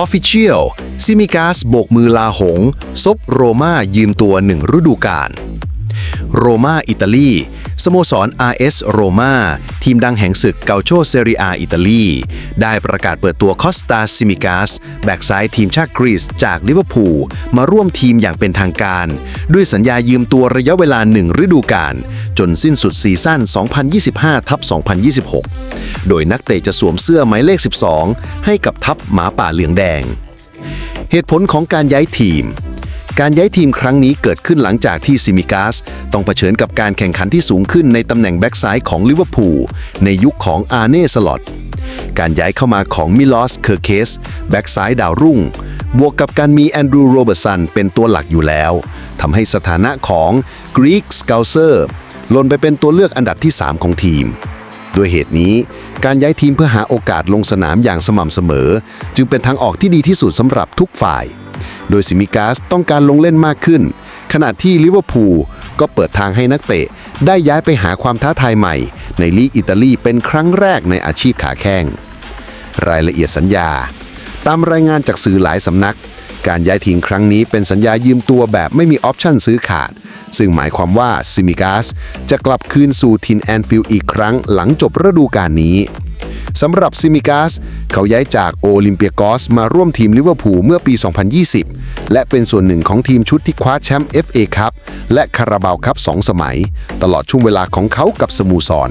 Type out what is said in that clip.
Official ซิมิกาสโบกมือลาหง ซบโรม่ายืมตัวหนึ่งฤดูกาลโรม่าอิตาลีสโมสร RS โรม่าทีมดังแห่งศึกเกาโชเซเรียอิตาลี ได้ประกาศเปิดตัวคอสตาซิมิกาสแบกซ้ายทีมชาติกรีซจากลิเวอร์พูลมาร่วมทีมอย่างเป็นทางการ ด้วยสัญญายืมตัวระยะเวลาหนึ่งฤดูกาลจนสิ้นสุดซีซั่น 2025ทับ2026 โดยนักเตะจะสวมเสื้อหมายเลข 12 ให้กับทัพหมาป่าเหลืองแดง เหตุผลของการย้ายทีม การย้ายทีมครั้งนี้เกิดขึ้นหลังจากที่ซิมิกาสต้องเผชิญกับการแข่งขันที่สูงขึ้นในตำแหน่งแบ็กซ้ายของลิเวอร์พูลในยุคของอาร์เน่สลอตการย้ายเข้ามาของมิลอส เคอร์เคส แบ็กซ้ายดาวรุ่ง บวกกับการมีแอนดรูโรเบอร์สันเป็นตัวหลักอยู่แล้วทำให้สถานะของกรีกสเกลเซอร์ลนไปเป็นตัวเลือกอันดับที่ 3 ของทีม ด้วยเหตุนี้การย้ายทีมเพื่อหาโอกาสลงสนามอย่างสม่ำเสมอ จึงเป็นทางออกที่ดีที่สุดสำหรับทุกฝ่าย โดยซิมิกาสต้องการลงเล่นมากขึ้น ขณะที่ลิเวอร์พูลก็เปิดทางให้นักเตะ ได้ย้ายไปหาความท้าทายใหม่ ในลีกอิตาลีเป็นครั้งแรกในอาชีพขาแข้งรายละเอียดสัญญา ตามรายงานจากสื่อหลายสำนัก การย้ายทีมครั้งนี้เป็นสัญญายืมตัวแบบไม่มีออปชั่นซื้อขาด ซึ่งหมายความว่าซิมิกาสจะกลับคืนสู่ทินแอนฟิลด์อีกครั้งหลังจบฤดูกาลนี้สำหรับซิมิกาสเขาย้ายจากโอลิมเปียกอสมาร่วมทีมลิเวอร์พูลเมื่อปี 2020 และเป็นส่วนหนึ่งของทีมชุดที่คว้าแชมป์ FA คัพและคาราบาวคัพ2สมัย ตลอดช่วงเวลาของเขากับสโมูซอน